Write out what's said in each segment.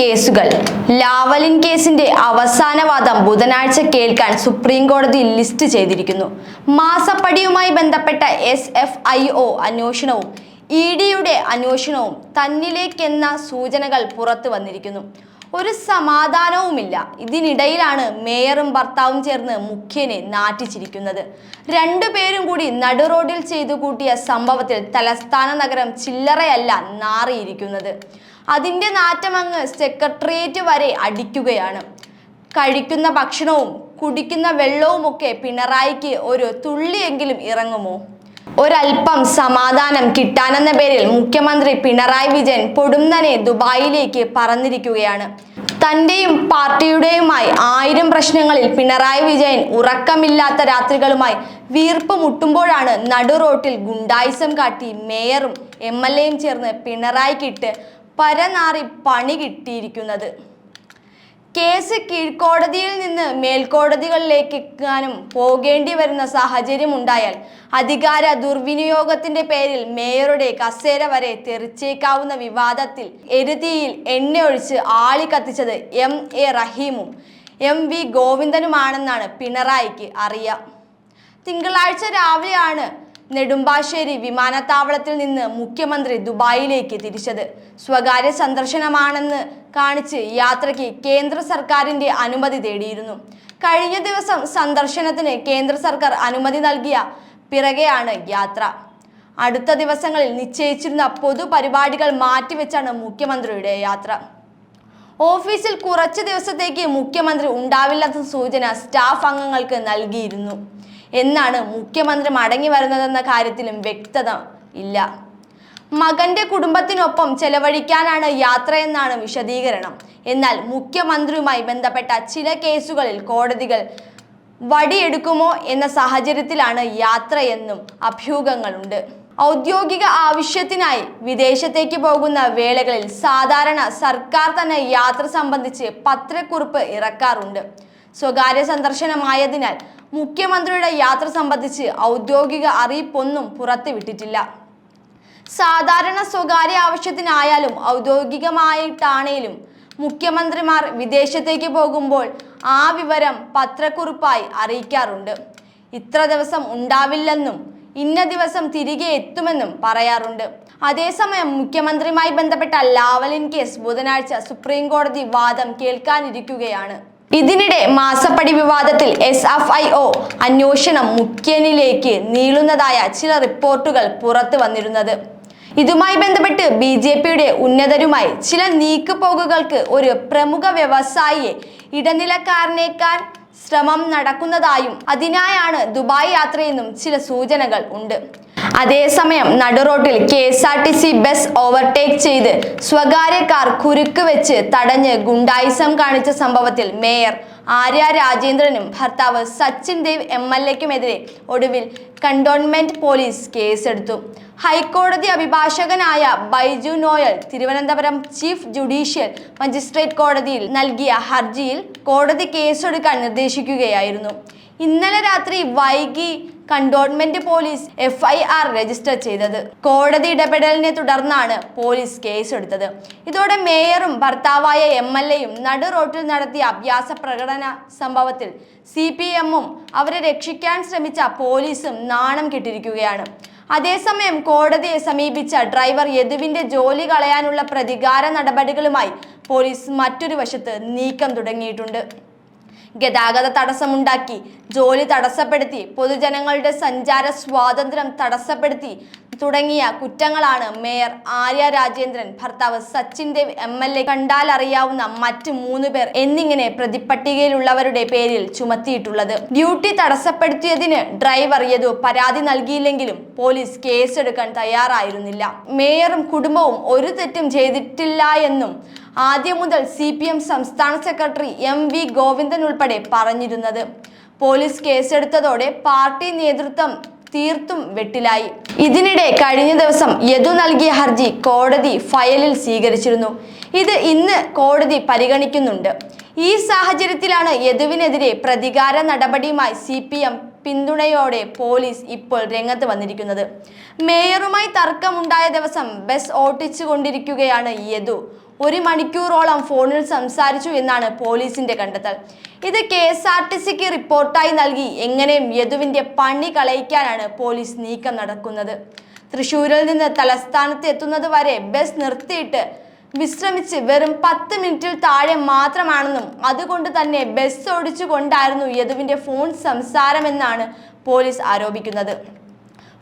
കേസുകൾ. ലാവലിൻ കേസിന്റെ അവസാന വാദം ബുധനാഴ്ച കേൾക്കാൻ സുപ്രീം കോടതി ലിസ്റ്റ് ചെയ്തിരിക്കുന്നു. മാസപ്പടിയുമായി ബന്ധപ്പെട്ട എസ് എഫ് ഐ ഒ അന്വേഷണവും ഇ ഡിയുടെ അന്വേഷണവും തന്നിലേക്കെന്ന സൂചനകൾ പുറത്തു വന്നിരിക്കുന്നു. ഒരു സമാധാനവുമില്ല. ഇതിനിടയിലാണ് മേയറും ഭർത്താവും ചേർന്ന് മുഖ്യനെ നാറ്റിച്ചിരിക്കുന്നത്. രണ്ടുപേരും കൂടി നടുറോഡിൽ ചെയ്തു കൂട്ടിയ സംഭവത്തിൽ തലസ്ഥാന നഗരം ചില്ലറയല്ല നാറിയിരിക്കുന്നത്. അതിന്റെ നാറ്റമങ്ങ് സെക്രട്ടേറിയറ്റ് വരെ അടിക്കുകയാണ്. കഴിക്കുന്ന ഭക്ഷണവും കുടിക്കുന്ന വെള്ളവുമൊക്കെ പിണറായിക്ക് ഒരു തുള്ളിയെങ്കിലും ഇറങ്ങുമോ? ഒരൽപ്പം സമാധാനം കിട്ടാനെന്ന പേരിൽ മുഖ്യമന്ത്രി പിണറായി വിജയൻ പൊടുന്നനെ ദുബായിലേക്ക് പറന്നിരിക്കുകയാണ്. തന്റെയും പാർട്ടിയുടെയുമായി ആയിരം പ്രശ്നങ്ങളിൽ പിണറായി വിജയൻ ഉറക്കമില്ലാത്ത രാത്രികളുമായി വീർപ്പ് മുട്ടുമ്പോഴാണ് നടുറോട്ടിൽ ഗുണ്ടായിസം കാട്ടി മേയറും എം എൽ എയും ചേർന്ന് പിണറായിക്കിട്ട് പരനാറി പണി കിട്ടിയിരിക്കുന്നത്. കേസ് കീഴ്ക്കോടതിയിൽ നിന്ന് മേൽക്കോടതികളിലേക്ക് എത്താനും പോകേണ്ടി വരുന്ന സാഹചര്യം ഉണ്ടായാൽ അധികാര ദുർവിനിയോഗത്തിന്റെ പേരിൽ മേയറുടെ കസേര വരെ തെറിച്ചേക്കാവുന്ന വിവാദത്തിൽ എരുതിയിൽ എണ്ണയൊഴിച്ച് ആളി കത്തിച്ചത് എം എ റഹീമും എം വി ഗോവിന്ദനുമാണെന്നാണ് പിണറായിക്ക് അറിയാം. തിങ്കളാഴ്ച രാവിലെയാണ് നെടുമ്പാശ്ശേരി വിമാനത്താവളത്തിൽ നിന്ന് മുഖ്യമന്ത്രി ദുബായിലേക്ക് തിരിച്ചത്. സ്വകാര്യ സന്ദർശനമാണെന്ന് കാണിച്ച് യാത്രയ്ക്ക് കേന്ദ്ര സർക്കാരിന്റെ അനുമതി തേടിയിരുന്നു. കഴിഞ്ഞ ദിവസം സന്ദർശനത്തിന് കേന്ദ്ര സർക്കാർ അനുമതി നൽകിയ പിറകെയാണ് യാത്ര. അടുത്ത ദിവസങ്ങളിൽ നിശ്ചയിച്ചിരുന്ന പൊതുപരിപാടികൾ മാറ്റിവെച്ചാണ് മുഖ്യമന്ത്രിയുടെ യാത്ര. ഓഫീസിൽ കുറച്ച് ദിവസത്തേക്ക് മുഖ്യമന്ത്രി ഉണ്ടാവില്ലെന്ന സൂചന സ്റ്റാഫ് അംഗങ്ങൾക്ക് നൽകിയിരുന്നു. എന്നാണ് മുഖ്യമന്ത്രി മടങ്ങി വരുന്നതെന്ന കാര്യത്തിലും വ്യക്തത ഇല്ല. മകന്റെ കുടുംബത്തിനൊപ്പം ചെലവഴിക്കാനാണ് യാത്രയെന്നാണ് വിശദീകരണം. എന്നാൽ മുഖ്യമന്ത്രിയുമായി ബന്ധപ്പെട്ട ചില കേസുകളിൽ കോടതികൾ വടിയെടുക്കുമോ എന്ന സാഹചര്യത്തിലാണ് യാത്രയെന്നും അഭ്യൂഹങ്ങളുണ്ട്. ഔദ്യോഗിക ആവശ്യത്തിനായി വിദേശത്തേക്ക് പോകുന്ന വേളകളിൽ സാധാരണ സർക്കാർ തന്നെ യാത്ര സംബന്ധിച്ച് പത്രക്കുറിപ്പ് ഇറക്കാറുണ്ട്. സ്വകാര്യ സന്ദർശനമായതിനാൽ മുഖ്യമന്ത്രിയുടെ യാത്ര സംബന്ധിച്ച് ഔദ്യോഗിക അറിയിപ്പൊന്നും പുറത്തുവിട്ടിട്ടില്ല. സാധാരണ സ്വകാര്യ ആവശ്യത്തിനായാലും ഔദ്യോഗികമായിട്ടാണേലും മുഖ്യമന്ത്രിമാർ വിദേശത്തേക്ക് പോകുമ്പോൾ ആ വിവരം പത്രക്കുറിപ്പായി അറിയിക്കാറുണ്ട്. ഇത്ര ദിവസം ഉണ്ടാവില്ലെന്നും ഇന്ന ദിവസം തിരികെ എത്തുമെന്നും പറയാറുണ്ട്. അതേസമയം മുഖ്യമന്ത്രിയുമായി ബന്ധപ്പെട്ട ലാവലിൻ കേസ് ബുധനാഴ്ച സുപ്രീം കോടതി വാദം കേൾക്കാനിരിക്കുകയാണ്. ഇതിനിടെ മാസപ്പടി വിവാദത്തിൽ എസ് എഫ് ഐ ഒ അന്വേഷണം മുഖ്യനിലേക്ക് നീളുന്നതായ ചില റിപ്പോർട്ടുകൾ പുറത്തു വന്നിരുന്നത്. ഇതുമായി ബന്ധപ്പെട്ട് ബി ജെ പിയുടെ ഉന്നതരുമായി ചില നീക്കുപോക്കുകൾക്ക് ഒരു പ്രമുഖ വ്യവസായിയെ ഇടനിലക്കാരനേക്കാൾ ശ്രമം നടക്കുന്നതായും അതിനായാണ് ദുബായ് യാത്രയെന്നും ചില സൂചനകൾ ഉണ്ട്. അതേസമയം നടുറോട്ടിൽ K S R T C bus overtake ചെയ്ത് സ്വകാര്യ കാർ കുരുക്ക് വെച്ച് തടഞ്ഞ് ഗുണ്ടായിസം കാണിച്ച സംഭവത്തിൽ മേയർ ആര്യ രാജേന്ദ്രനും ഭർത്താവ് സച്ചിൻ ദേവ് എം എൽ എക്കുമെതിരെ ഒടുവിൽ കണ്ടോൺമെന്റ് പോലീസ് കേസെടുത്തു. ഹൈക്കോടതി അഭിഭാഷകനായ Baiju Noel Thiruvananthapuram chief judicial magistrate കോടതിയിൽ നൽകിയ ഹർജിയിൽ കോടതി കേസെടുക്കാൻ നിർദ്ദേശിക്കുകയായിരുന്നു. ഇന്നലെ രാത്രി വൈകി cantonment police F I R register ചെയ്തത്. കോടതി ഇടപെടലിനെ തുടർന്നാണ് പോലീസ് കേസെടുത്തത്. ഇതോടെ മേയറും ഭർത്താവായ എം എൽ എയും നടു റോട്ടിൽ നടത്തിയ അഭ്യാസ പ്രകടന സംഭവത്തിൽ സി പി എമ്മും അവരെ രക്ഷിക്കാൻ ശ്രമിച്ച പോലീസും നാണം കെട്ടിരിക്കുകയാണ്. അതേസമയം കോടതിയെ സമീപിച്ച ഡ്രൈവർ യദുവിന്റെ ജോലി കളയാനുള്ള പ്രതികാര നടപടികളുമായി പോലീസ് മറ്റൊരു വശത്ത് നീക്കം തുടങ്ങിയിട്ടുണ്ട്. ഗതാഗത തടസ്സമുണ്ടാക്കി. ജോലി തടസ്സപ്പെടുത്തി. പൊതുജനങ്ങളുടെ സഞ്ചാര സ്വാതന്ത്ര്യം തടസ്സപ്പെടുത്തി. തുടങ്ങിയ കുറ്റങ്ങളാണ് മേയർ ആര്യ രാജേന്ദ്രൻ ഭർത്താവ് Sachin Dev M L A കണ്ടാലറിയാവുന്ന മറ്റ് മൂന്ന് പേർ എന്നിങ്ങനെ പ്രതിപ്പട്ടികയിലുള്ളവരുടെ പേരിൽ ചുമത്തിയിട്ടുള്ളത്. ഡ്യൂട്ടി തടസ്സപ്പെടുത്തിയതിന് ഡ്രൈവർ ഏതോ പരാതി നൽകിയില്ലെങ്കിലും പോലീസ് കേസെടുക്കാൻ തയ്യാറായിരുന്നില്ല. മേയറും കുടുംബവും ഒരു തെറ്റും ചെയ്തിട്ടില്ല എന്നും ആദ്യം മുതൽ സി പി എം സംസ്ഥാന സെക്രട്ടറി എം വി ഗോവിന്ദൻ ഉൾപ്പെടെ പറഞ്ഞിരുന്നത്. പോലീസ് കേസെടുത്തതോടെ പാർട്ടി നേതൃത്വം തീർത്തും വെട്ടിലായി. ഇതിനിടെ കഴിഞ്ഞ ദിവസം യദു നൽകിയ ഹർജി കോടതി ഫയലിൽ സ്വീകരിച്ചിരുന്നു. ഇത് ഇന്ന് കോടതി പരിഗണിക്കുന്നുണ്ട്. ഈ സാഹചര്യത്തിലാണ് യദുവിനെതിരെ പ്രതികാര നടപടിയുമായി സി പി എം പിന്തുണയോടെ പോലീസ് ഇപ്പോൾ രംഗത്ത് വന്നിരിക്കുന്നത്. മേയറുമായി തർക്കമുണ്ടായ ദിവസം ബസ് ഓട്ടിച്ചു കൊണ്ടിരിക്കുകയാണ് യദു. ഒരു മണിക്കൂറോളം ഫോണിൽ സംസാരിച്ചു എന്നാണ് പോലീസിന്റെ കണ്ടെത്തൽ. ഇത് കെ എസ് ആർ ടി സിക്ക് റിപ്പോർട്ടായി നൽകി. എങ്ങനെയും യദുവിന്റെ പണി കളയിക്കാനാണ് പോലീസ് നീക്കം നടക്കുന്നത്. തൃശൂരിൽ നിന്ന് തലസ്ഥാനത്ത് എത്തുന്നത് വരെ ബസ് നിർത്തിയിട്ട് വിശ്രമിച്ച് വെറും പത്ത് മിനിറ്റിൽ താഴെ മാത്രമാണെന്നും അതുകൊണ്ട് തന്നെ ബസ് ഓടിച്ചുകൊണ്ടായിരുന്നു യദുവിന്റെ ഫോൺ സംസാരമെന്നാണ് പോലീസ് ആരോപിക്കുന്നത്.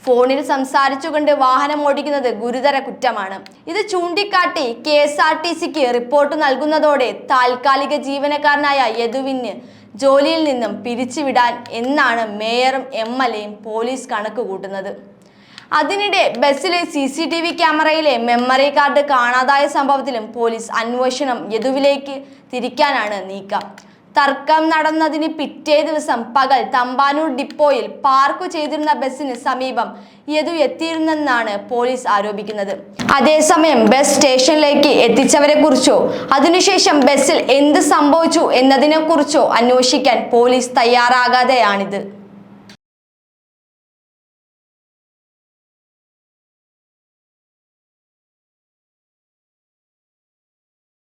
ഫോണിൽ സംസാരിച്ചുകൊണ്ട് വാഹനം ഓടിക്കുന്നത് ഗുരുതര കുറ്റമാണ്. ഇത് ചൂണ്ടിക്കാട്ടി കെ എസ് ആർ ടി സിക്ക് റിപ്പോർട്ട് നൽകുന്നതോടെ താൽക്കാലിക ജീവനക്കാരനായ യദുവിന് ജോലിയിൽ നിന്നും പിരിച്ചുവിടാൻ എന്നാണ് മേയറും എം എൽ എയും പോലീസ് കണക്ക് കൂട്ടുന്നത്. അതിനിടെ ബസ്സിലെ C C T V ക്യാമറയിലെ memory card കാണാതായ സംഭവത്തിലും പോലീസ് അന്വേഷണം യദുവിലേക്ക് തിരിക്കാനാണ് നീക്കം. തർക്കം നടന്നതിന് പിറ്റേ ദിവസം പകൽ തമ്പാനൂർ ഡിപ്പോയിൽ പാർക്ക് ചെയ്തിരുന്ന ബസ്സിന് സമീപം യദു എത്തിയിരുന്നെന്നാണ് പോലീസ് ആരോപിക്കുന്നത്. അതേസമയം ബസ് സ്റ്റേഷനിലേക്ക് എത്തിച്ചവരെ കുറിച്ചോ അതിനുശേഷം ബസ്സിൽ എന്ത് സംഭവിച്ചു എന്നതിനെ കുറിച്ചോ അന്വേഷിക്കാൻ പോലീസ് തയ്യാറാകാതെയാണിത്.